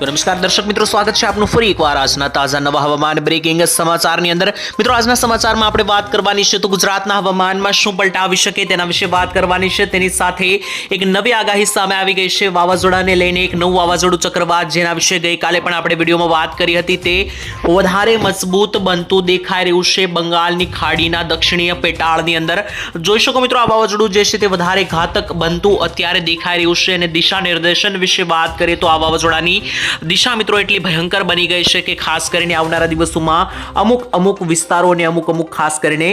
તો નમસ્કાર, દર્શક મિત્રો, સ્વાગત છે આપનું ફરી એકવાર આજના તાજા નવા હવામાન બ્રેકિંગ સમાચારની અંદર. મિત્રો, આજના સમાચારમાં આપણે વાત કરવાની છે તો ગુજરાતના હવામાનમાં શું પલટા આવી શકે તેના વિશે વાત કરવાની છે. તેની સાથે એક નવી આગાહી સામે આવી ગઈ છે. વાવાઝોડાને લઈને એક નવું વાવાઝોડું ચક્રવાત જેના વિશે ગઈકાલે પણ આપણે વિડીયોમાં વાત કરી હતી. તે વધારે મજબૂત બનતું દેખાઈ રહ્યું છે બંગાળની ખાડીના દક્ષિણીય પેટાળની અંદર. જોઈ શકો મિત્રો, આ વાવાઝોડું જે છે તે વધારે ઘાતક બનતું અત્યારે દેખાઈ રહ્યું છે અને દિશા નિર્દેશન વિશે વાત કરીએ તો આ વાવાઝોડાની દિશા મિત્રો એટલી ભયંકર બની ગઈ છે કે ખાસ કરીને આવનારા દિવસોમાં અમુક અમુક વિસ્તારો અને અમુક અમુક ખાસ કરીને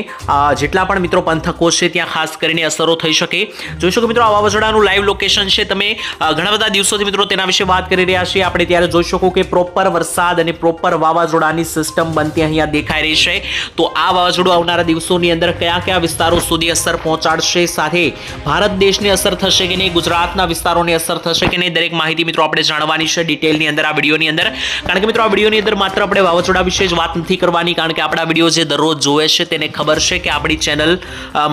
જેટલા પણ મિત્રો પંથકો છે ત્યાં ખાસ કરીને અસરો થઈ શકે. જોઈ શકો મિત્રો, આ વાવાઝોડાનું લાઈવ લોકેશન છે. તમે ઘણા બધા દિવસોથી મિત્રો તેના વિશે વાત કરી રહ્યા છીએ. આપણે ત્યારે જોઈ શકો કે પ્રોપર વરસાદ અને પ્રોપર વાવાઝોડાની સિસ્ટમ બનતી અહીંયા દેખાઈ રહી છે. તો આ વાવાઝોડું આવનારા દિવસોની અંદર કયા કયા વિસ્તારો સુધી અસર પહોંચાડશે? સાથે ભારત દેશને અસર થશે કે નહીં? ગુજરાતના વિસ્તારોને અસર થશે કે નહીં? દરેક માહિતી મિત્રો આપણે જાણવાની છે. ડિટેલની અંદર, આ વિડીયોની અંદર. કારણ કે મિત્રો, આ વિડીયોની અંદર માત્ર આપણે વાવાઝોડા વિશે જ વાત નથી કરવાની, કારણ કે આપણા વીડિયો જે દરરોજ જોવે છે તેને ખબર છે કે આપણી ચેનલ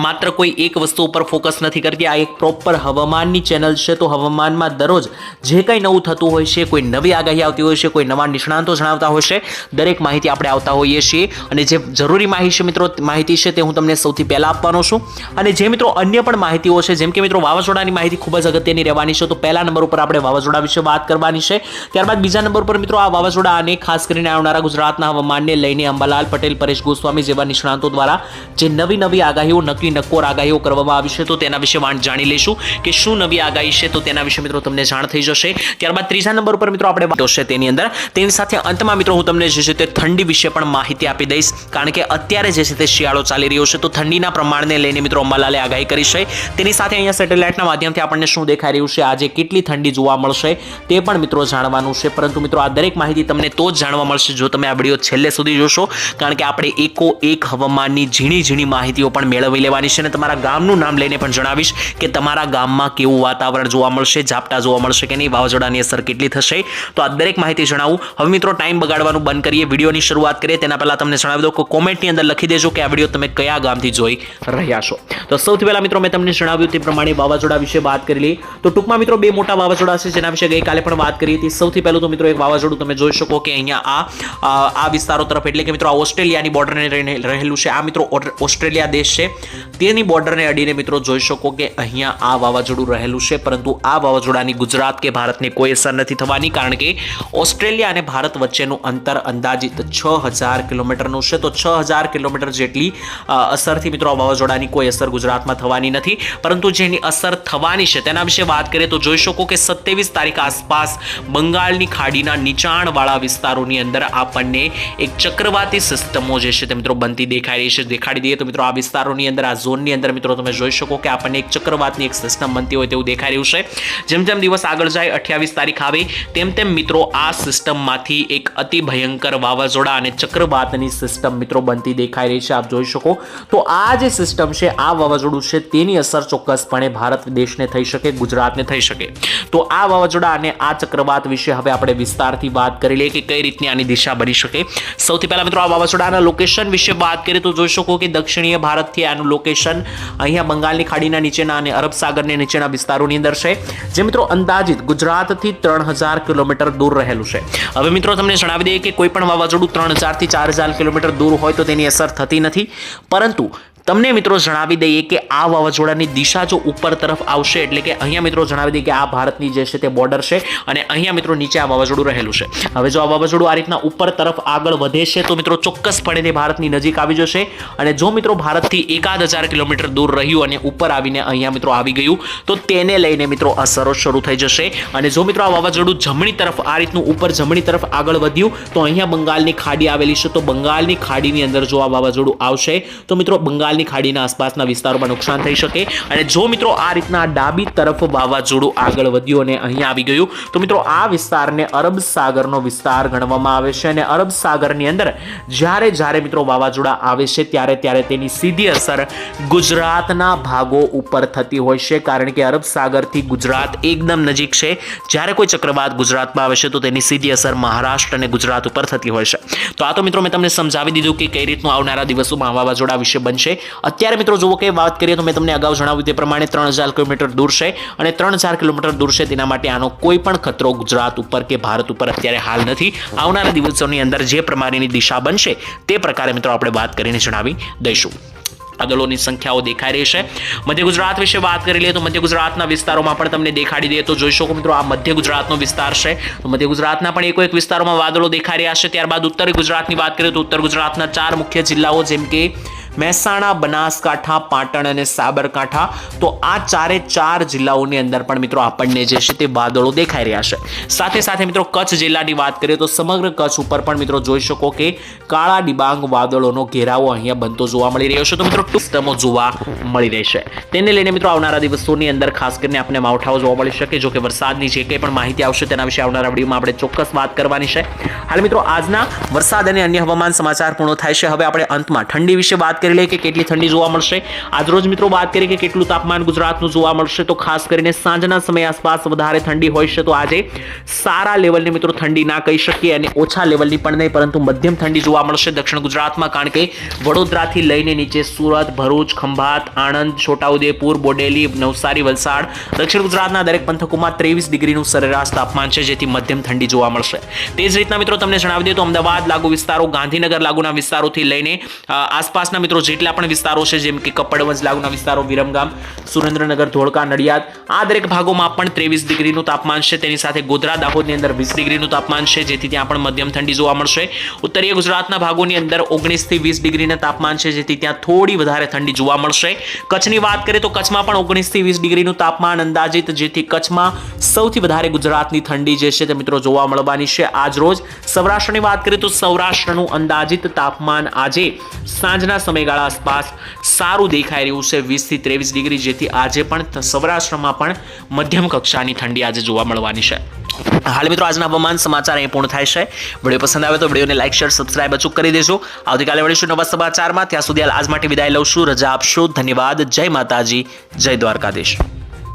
માત્ર કોઈ એક વસ્તુ ઉપર ફોકસ નથી કરતી. આ એક પ્રોપર હવામાનની ચેનલ છે. તો હવામાનમાં દરરોજ જે કંઈ નવું થતું હોય છે, કોઈ નવી આગાહી આવતી હોય છે, કોઈ નવા નિષ્ણાંતો જણાવતા હોય છે, દરેક માહિતી આપણે આવતા હોઈએ છીએ. અને જે જરૂરી માહિતી છે મિત્રો, માહિતી છે તે હું તમને સૌથી પહેલા આપવાનો છું. અને જે મિત્રો અન્ય પણ માહિતીઓ છે, જેમ કે મિત્રો, વાવાઝોડાની માહિતી ખૂબ જ અગત્યની રહેવાની છે. તો પહેલા નંબર ઉપર આપણે વાવાઝોડા વિશે વાત કરવાની છે. ત્યારબાદ બીજા નંબર પર મિત્રો આ વાવાઝોડા અને ખાસ કરીને આવનારા ગુજરાતના હવામાનને લઈને અંબાલાલ પટેલ, પરેશ ગોસ્વામી જેવા નિષ્ણાંતો દ્વારા જે નવી નવી આગાહીઓ, નકલી નક્કોર આગાહીઓ કરવામાં આવી છે તો તેના વિશે વાંચ જાણી લઈશું કે શું નવી આગાહી છે તો તેના વિશે મિત્રો તમને જાણ થઈ જશે. ત્યારબાદ ત્રીજા નંબર પર મિત્રો આપણે વાતો છે તેની અંદર. તેની સાથે અંતમાં મિત્રો હું તમને જે છે તે ઠંડી વિશે પણ માહિતી આપી દઈશ. કારણ કે અત્યારે જે છે તે શિયાળો ચાલી રહ્યો છે તો ઠંડીના પ્રમાણને લઈને મિત્રો અંબાલાલે આગાહી કરી છે. તેની સાથે અહીંયા સેટેલાઇટના માધ્યમથી આપણને શું દેખાઈ રહ્યું છે? આજે કેટલી ઠંડી જોવા મળશે તે પણ મિત્રો જાણવાનું છે. પરંતુ મિત્રો, આ દરેક માહિતી તમને તો જ જાણવા મળશે જો તમે આ વીડિયો છેલ્લે સુધી જોશો. કારણ કે આપણે એકો એક હવામાનની ઝીણી ઝીણી માહિતીઓ પણ મેળવી લેવાની છે અને તમારા ગામનું નામ લઈને પણ જણાવીશ કે તમારા ગામમાં કેવું વાતાવરણ જોવા મળશે, ઝાપટા જોવા મળશે કે નહીં, વાવાઝોડાની અસર કેટલી થશે. તો આ દરેક માહિતી જણાવું. હવે મિત્રો, ટાઈમ બગાડવાનું બંધ કરીએ. વિડીયોની શરૂઆત કરીએ. તેના પહેલાં તમને જણાવી દઉં કે કોમેન્ટની અંદર લખી દેજો કે આ વીડિયો તમે કયા ગામથી જોઈ રહ્યા છો. તો સૌથી પહેલા મિત્રો, મેં તમને જણાવ્યું તે પ્રમાણે વાવાઝોડા વિશે વાત કરી લઈએ. તો ટૂંકમાં મિત્રો, બે મોટા વાવાઝોડા છે જેના વિશે ગઈકાલે પણ વાત કરી હતી. સૌથી પહેલું તો મિત્રો એક વાવાઝોડું તમે જોઈ શકો કે અહીંયા આ આ વિસ્તારો તરફ એટલે કે મિત્રો આ ઓસ્ટ્રેલિયાની બોર્ડરને રહેલું છે. આ મિત્રો ઓસ્ટ્રેલિયા દેશ છે. તેની બોર્ડરને અડીને મિત્રો જોઈ શકો કે અહીંયા આ વાવાઝોડું રહેલું છે, પરંતુ આ વાવાઝોડાની ગુજરાત કે ભારતને કોઈ અસર નથી થવાની, કારણ કે ઓસ્ટ્રેલિયા અને ભારત વચ્ચેનું અંતર અંદાજિત છ હજાર કિલોમીટરનું છે. તો છ હજાર કિલોમીટર જેટલી અસરથી મિત્રો આ વાવાઝોડાની કોઈ અસર ગુજરાતમાં થવાની નથી. પરંતુ જેની અસર થવાની છે તેના વિશે વાત કરીએ તો જોઈ શકો કે સત્યાવીસ તારીખ આસપાસ બંગાળની ખાડીના નીચાણવાળા વિસ્તારોની અંદર આપણને એક ચક્રવાતી સિસ્ટમો જે છે તે મિત્રો બનતી દેખાઈ રહી છે. દેખાડી દઈએ તો મિત્રો આ વિસ્તારોની અંદર, આ ઝોનની અંદર મિત્રો તમે જોઈ શકો કે આપણને એક ચક્રવાતની એક સિસ્ટમ બનતી હોય તેવું દેખાઈ રહ્યું છે. જેમ જેમ દિવસ આગળ જાય, અઠ્યાવીસ તારીખ આવે, તેમ તેમ મિત્રો આ સિસ્ટમમાંથી એક અતિ ભયંકર વાવાઝોડા અને ચક્રવાતની સિસ્ટમ મિત્રો બનતી દેખાઈ રહી છે. આપ જોઈ શકો. તો આ જે સિસ્ટમ છે, આ વાવાઝોડું છે, તેની અસર ચોક્કસપણે ભારત દેશને થઈ શકે, ગુજરાતને થઈ શકે. તો આ વાવાઝોડા અને આ ચક્રવાત વિશે હવે આપણે વિસ્તારથી વાત કરી લઈએ કે કઈ રીતની આની દિશા બની શકે. સૌથી પહેલા મિત્રો આ વાવાઝોડાના લોકેશન વિશે વાત કરીએ તો જોઈ શકો કે દક્ષિણીય ભારતથી આનું લોકેશન અહીંયા બંગાળની ખાડીના નીચેના અને અરબ સાગરની નીચેના વિસ્તારોની અંદર છે. જે મિત્રો અંદાજિત ગુજરાતથી ત્રણ હજાર કિલોમીટર દૂર રહેલું છે. હવે મિત્રો તમને જણાવી દઈએ કે કોઈ પણ વાવાઝોડું ત્રણ હજારથી ચાર હજાર કિલોમીટર દૂર હોય તો તેની અસર થતી નથી. પરંતુ તમને મિત્રો જણાવી દઈએ કે આ વાવાઝોડાની દિશા જો ઉપર તરફ આવશે, એટલે કે અહીંયા મિત્રો જણાવી દઈએ કે આ ભારતની જે છે તે બોર્ડર છે અને અહીંયા મિત્રો નીચે આ વાવાઝોડું રહેલું છે. હવે જો આ વાવાઝોડું આ રીતના ઉપર તરફ આગળ વધે છે, તો મિત્રો ચોક્કસપણે તે ભારતની નજીક આવી જશે અને જો મિત્રો ભારતથી એકાદ હજાર કિલોમીટર દૂર રહ્યું અને ઉપર આવીને અહીંયા મિત્રો આવી ગયું, તો તેને લઈને મિત્રો અસરો શરૂ થઈ જશે. અને જો મિત્રો આ વાવાઝોડું જમણી તરફ આ રીતનું ઉપર જમણી તરફ આગળ વધ્યું, તો અહીંયા બંગાળની ખાડી આવેલી છે, તો બંગાળની ખાડીની અંદર જો આ વાવાઝોડું આવશે, તો મિત્રો બંગાળની ખાડીના આસપાસના વિસ્તારોમાં નુકસાન થઈ શકે અને જો મિત્રો આ રીતના ડાબી તરફ વાવાઝોડું આગળ વધ્યું અને અહીંયા આવી ગયું, તો મિત્રો આ વિસ્તારને અરબ સાગરનો વિસ્તાર ગણવામાં આવે છે અને અરબ સાગરની અંદર જ્યારે જ્યારે મિત્રો વાવાઝોડા આવે છે ત્યારે ત્યારે તેની સીધી અસર ગુજરાતના ભાગો ઉપર થતી હોય છે. કારણ કે અરબ સાગરથી ગુજરાત એકદમ નજીક છે. જ્યારે કોઈ ચક્રવાત ગુજરાતમાં આવે છે, તો તેની સીધી અસર મહારાષ્ટ્ર અને ગુજરાત ઉપર થતી હોય છે. તો આ તો મિત્રો મેં તમને સમજાવી દીધું કે કઈ રીતનું આવનારા દિવસોમાં વાવાઝોડા વિશે બનશે. અત્યારે મિત્રો જુઓ કે વાત કરીએ તો મેં તમને અગાઉ જણાવ્યું તે પ્રમાણે ત્રણ હજાર કિલોમીટર દૂર છે અને ત્રણ હજાર કિલોમીટર દૂર છે તેના માટે આનો કોઈ પણ ખતરો ગુજરાત ઉપર કે ભારત ઉપર અત્યારે હાલ નથી. આવનારા દિવસોની અંદર જે પ્રમાણેની દિશા બનશે તે પ્રકારે મિત્રો આપણે વાત કરીને જણાવી દઈશું. આગળોની સંખ્યાઓ દેખાઈ રહી છે. મધ્ય ગુજરાત વિશે વાત કરી લઈએ તો મધ્ય ગુજરાતના વિસ્તારોમાં પણ તમને દેખાડી દઈએ તો જોઈ શકો મિત્રો આ મધ્ય ગુજરાતનો વિસ્તાર છે. તો મધ્ય ગુજરાતના પણ એક એક વિસ્તારોમાં વાદળો દેખાઈ રહ્યા છે. ત્યારબાદ ઉત્તર ગુજરાતની વાત કરીએ તો ઉત્તર ગુજરાતના ચાર મુખ્ય જિલ્લાઓ જેમ કે મહેસાણા, બનાસકાંઠા, પાટણ અને સાબરકાંઠા. તો આ ચારે ચાર જિલ્લાઓની અંદર પણ મિત્રો આપણને જે છે તે વાદળો દેખાઈ રહ્યા છે. સાથે સાથે મિત્રો કચ્છ જિલ્લાની વાત કરીએ તો સમગ્ર કચ્છ ઉપર પણ મિત્રો જોઈ શકો કે કાળા ડિબાંગ વાદળોનો ઘેરાવો અહીંયા બનતો જોવા મળી રહ્યો છે. તો મિત્રો ટૂંકમો જોવા મળી રહેશે તેને લઈને મિત્રો આવનારા દિવસોની અંદર ખાસ કરીને આપણે માવઠાઓ જોવા મળી શકે, જો કે વરસાદની જે કંઈ પણ માહિતી આવશે તેના વિશે આવનારા વિડીયોમાં આપણે ચોક્કસ વાત કરવાની છે. હાલ મિત્રો આજના વરસાદ અને અન્ય હવામાન સમાચાર પૂર્ણ થાય છે. હવે આપણે અંતમાં ઠંડી વિશે વાત કરી લઈએ કે કેટલી ઠંડી જોવા મળશે. આજરોજ મિત્રો વાત કરીએ કે કેટલું તાપમાન ગુજરાતનું જોવા મળશે. તો ખાસ કરીને સાંજના સમય આસપાસ વધારે ઠંડી હોય છે તો આજે સારા લેવલની મિત્રો ઠંડી ના કહી શકીએ અને ઓછા લેવલની પણ નહીં, પરંતુ મધ્યમ ઠંડી જોવા મળશે દક્ષિણ ગુજરાતમાં, કારણ કે વડોદરાથી લઈને નીચે સુરત, ભરૂચ, ખંભાત, આણંદ, છોટાઉદેપુર, બોડેલી, નવસારી, વલસાડ, દક્ષિણ ગુજરાતના દરેક પંથકોમાં ત્રેવીસ ડિગ્રીનું સરેરાશ તાપમાન છે, જેથી મધ્યમ ઠંડી જોવા મળશે. તે જ રીતના મિત્રો તમને જણાવી દઈએ તો અમદાવાદ લાગુ વિસ્તારો, ગાંધીનગર લાગુના વિસ્તારોથી લઈને આસપાસના મિત્રો જેટલા પણ વિસ્તારો છે, જેમ કે કપડવંજ લાગુના વિસ્તારો, વિરમગામ, સુરેન્દ્રનગર, ધોળકા, નડિયાદ, આ દરેક ભાગોમાં પણ ત્રેવીસ ડિગ્રીનું તાપમાન છે. તેની સાથે ગોધરા, દાહોદની અંદર વીસ ડિગ્રીનું તાપમાન છે, જેથી ત્યાં પણ મધ્યમ ઠંડી જોવા મળશે. ઉત્તરીય ગુજરાતના ભાગોની અંદર ઓગણીસથી વીસ ડિગ્રીના તાપમાન છે, જેથી ત્યાં થોડી વધારે ઠંડી જોવા મળશે. કચ્છની વાત કરીએ તો કચ્છમાં પણ ઓગણીસથી વીસ ડિગ્રીનું તાપમાન અંદાજિત, જેથી કચ્છમાં સૌથી વધારે ગુજરાતની ઠંડી જે છે તે મિત્રો જોવા મળવાની છે. આજ રોજ સૌરાષ્ટ્રની વાત કરીએ તો સૌરાષ્ટ્રનું અંદાજિત તાપમાન આજે સાંજના સમયગાળા આસપાસ સારું દેખાઈ રહ્યું છે વીસથી ત્રેવીસ ડિગ્રી, જેથી આજે પણ સૌરાષ્ટ્રમાં પણ મધ્યમ કક્ષાની ઠંડી આજે જોવા મળવાની છે. હાલ મિત્રો, આજના હવામાન સમાચાર અહીં પૂર્ણ થાય છે. વીડિયો પસંદ આવે તો વિડીયોને લાઇક શેર, સબસ્ક્રાઇબ અચૂક કરી દેજો. આવતીકાલે મળીશું નવા સમાચારમાં. ત્યાં સુધી હાલ આજ માટે વિદાય લઉં છું. રજા આપશો. ધન્યવાદ. જય માતાજી. જય દ્વારકાધીશ.